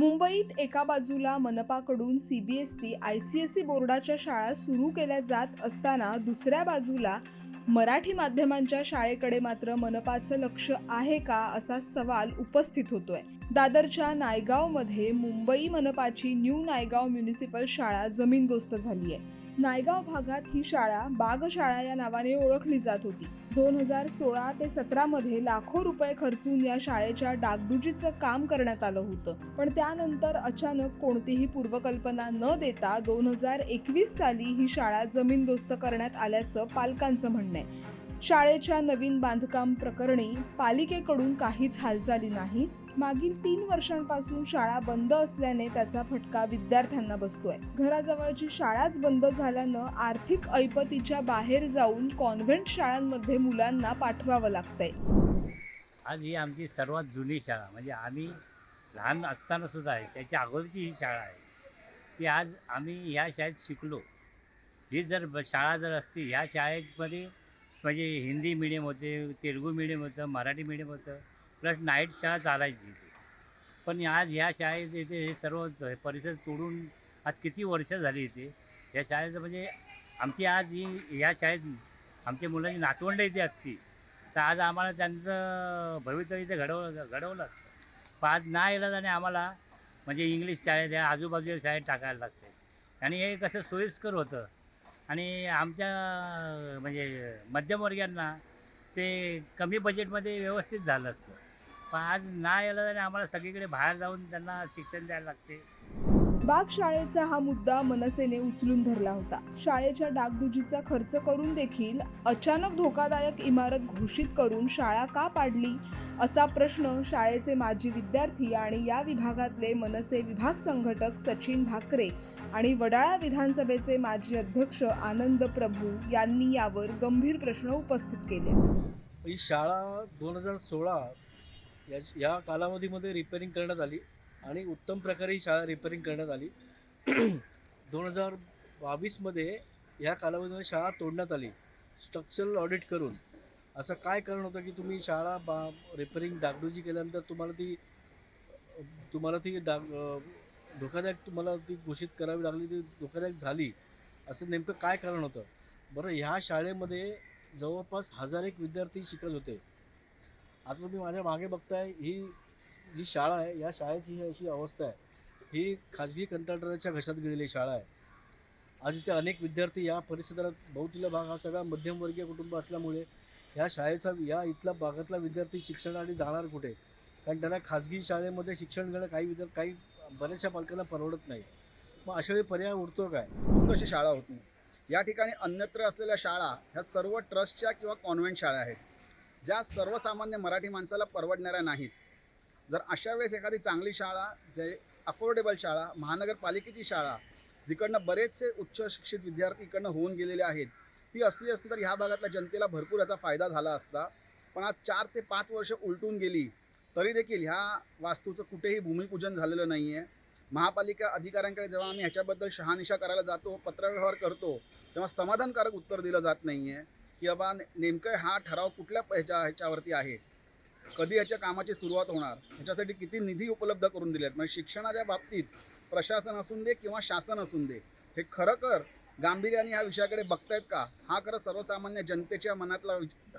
मुंबईत एका बाजूला मनपाकडून C B S C I C S C बोर्डाच्या शाळा सुरू केल्या जात असताना दुसऱ्या बाजूला मराठी माध्यमांच्या शाळेकडे मात्र मनपाचं लक्ष आहे का असा सवाल उपस्थित होतोय. दादरच्या नायगावमध्ये मुंबई मनपाची न्यू नायगाव म्युनिसिपल शाळा जमीनदोस्त झाली आहे नायगाव भागात ही शाळा बागशाळा या नावाने ओळखली जात होती. दोन हजार सोळा ते सतरा मध्ये लाखो रुपये खर्चून या शाळेच्या डागडुजीचं काम करण्यात आलं होतं. पण त्यानंतर अचानक कोणतीही पूर्वकल्पना न देता दोन हजार एकवीस साली ही शाळा जमीनदोस्त करण्यात आल्याचं पालकांचं म्हणणं आहे. शाळेच्या नवीन बांधकाम प्रकरणी पालिकेकडून काहीच हालचाली नाहीत. मागील तीन वर्षांपासून शाळा बंद असल्याने त्याचा फटका विद्यार्थ्यांना बसतोय. घराजवळची शाळाच बंद झाल्यानं आर्थिक ऐपतीच्या बाहेर जाऊन कॉन्व्हेंट शाळांमध्ये मुलांना पाठवावं लागतंय. आज ही आमची सर्वात जुनी शाळा म्हणजे आम्ही लहान असताना सुद्धा आहे त्याच्या अगोदरची ही शाळा आहे. ती आज आम्ही ह्या शाळेत शिकलो. ही जर ब- शाळा जर असती ह्या शाळेमध्ये म्हणजे हिंदी मिडियम होते तेलुगू मिडियम होतं मराठी मिडियम होतं प्लस नाईट शाळा चालायची पण आज ह्या शाळेत इथे हे सर्व परिसर तोडून आज किती वर्ष झाली इथे? या शाळेचं म्हणजे आमची आज ही या शाळेत आमच्या मुलांची नातवंड इथे असती तर आज आम्हाला त्यांचं भवितव्य इथे घडवलं घडवलं असतं. पण आज ना आणि आम्हाला म्हणजे इंग्लिश शाळेत या आजूबाजूच्या शाळेत टाकायला लागते आणि हे कसं सोयीस्कर होतं. आणि आमच्या म्हणजे मध्यमवर्गीयांना ते कमी बजेटमध्ये व्यवस्थित झालं असतं. पण आज ना आणि आम्हाला सगळीकडे बाहेर जाऊन त्यांना शिक्षण द्यायला लागते. बाग शाळेचा हा मुद्दा मनसेने उचलून धरला होता. शाळेच्या डागडुजीचा खर्च करून देखील अचानक धोकादायक इमारत घोषित करून शाळा का पाडली? असा प्रश्न शाळेचे माजी विद्यार्थी आणि या विभागातले मनसे विभाग संघटक सचिन भाकरे आणि वडाळा विधानसभेचे माजी अध्यक्ष आनंद प्रभू यांनी यावर गंभीर प्रश्न उपस्थित केले. ही शाळा दोन हजार सोळा या या कालावधीमध्ये रिपेअरिंग करण्यात आली. आणि उत्तम प्रकारे ही शाळा रिपेअरिंग करण्यात आली. दोन हजार बावीसमध्ये या कालावधीमध्ये शाळा तोडण्यात आली. स्ट्रक्चरल ऑडिट करून. असं काय कारण होतं की तुम्ही शाळा बा रिपेअरिंग डागडुजी केल्यानंतर तुम्हाला ती तुम्हाला ती डाग धोकादायक तुम्हाला ती घोषित करावी लागली ती धोकादायक झाली. असं नेमकं काय कारण होतं? बरं ह्या शाळेमध्ये जवळपास हजार एक विद्यार्थी शिकत होते. आता तुम्ही माझ्या मागे बघताय ही जी शाळा आहे या शाळेची ही अशी अवस्था आहे. ही खाजगी कंत्राटदाराच्या घशात गेलेली शाळा आहे. आज इथे अनेक विद्यार्थी या परिसरात बहुतीला भाग हा सगळा मध्यमवर्गीय कुटुंब असल्यामुळे ह्या शाळेचा या इथला भागातला विद्यार्थी शिक्षणासाठी जाणार कुठे? कारण त्यांना खाजगी शाळेमध्ये शिक्षण घेणं काही विद्यार्थी काही बऱ्याचशा पालकांना परवडत नाही. मग अशा वेळी पर्याय उरतो काय? अशी शाळा होती या ठिकाणी अन्यत्र असलेल्या शाळा ह्या सर्व ट्रस्टच्या किंवा कॉन्व्हेंट शाळा आहेत. ज्या सर्वसामान्य मराठी माणसाला परवडणाऱ्या नाहीत. जर अशा वेळेस एखादी चांगली शाळा जे अफोर्डेबल शाळा महानगरपालिकेची शाळा जिकडनं बरेचसे उच्च शिक्षित विद्यार्थी इकडनं होऊन गेलेले आहेत ती असली असती तर ह्या भागातल्या जनतेला भरपूर याचा फायदा झाला असता. पण आज चार ते पाच वर्ष उलटून गेली तरी देखील ह्या वास्तूचं कुठेही भूमिपूजन झालेलं नाही आहे महापालिका अधिकाऱ्यांकडे जेव्हा आम्ही ह्याच्याबद्दल शहानिशा करायला जातो पत्रव्यवहार करतो तेव्हा समाधानकारक उत्तर दिलं जात नाही आहे की बाबा नेमकं हा ठराव कुठल्या ह्याच्या ह्याच्यावरती आहे? कधी याच्या कामाची सुरुवात होणार? याच्यासाठी किती निधी उपलब्ध करून दिलेत? म्हणजे शिक्षणाच्या बाबतीत प्रशासन असून दे किंवा शासन असून दे हे खरोखर गांभीर्याने ह्या विषयाकडे बघतायत का? हा खरं सर्वसामान्य जनतेच्या मनातला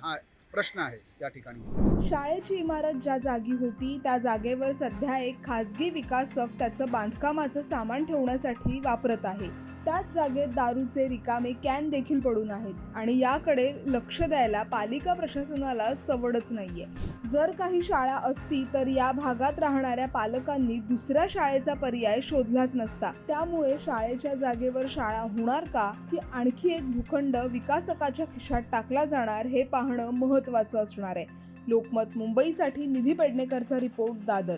हा प्रश्न आहे या ठिकाणी. शाळेची इमारत ज्या जागी होती त्या जागेवर सध्या एक खासगी विकासक त्याचं बांधकामाचं सामान ठेवण्यासाठी वापरत आहे. त्याच जागेत दारूचे रिकामे कॅन देखील पडून आहेत. आणि याकडे लक्ष द्यायला पालिका प्रशासनाला सवडच नाहीये. जर काही शाळा असती तर या भागात राहणाऱ्या पालकांनी दुसऱ्या शाळेचा पर्याय शोधलाच नसता. त्यामुळे शाळेच्या जागेवर शाळा होणार का? की आणखी एक भूखंड विकासकाच्या खिशात टाकला जाणार हे पाहणं महत्त्वाचं असणार आहे. लोकमत मुंबईसाठी निधी पेडणेकरचा रिपोर्ट दादर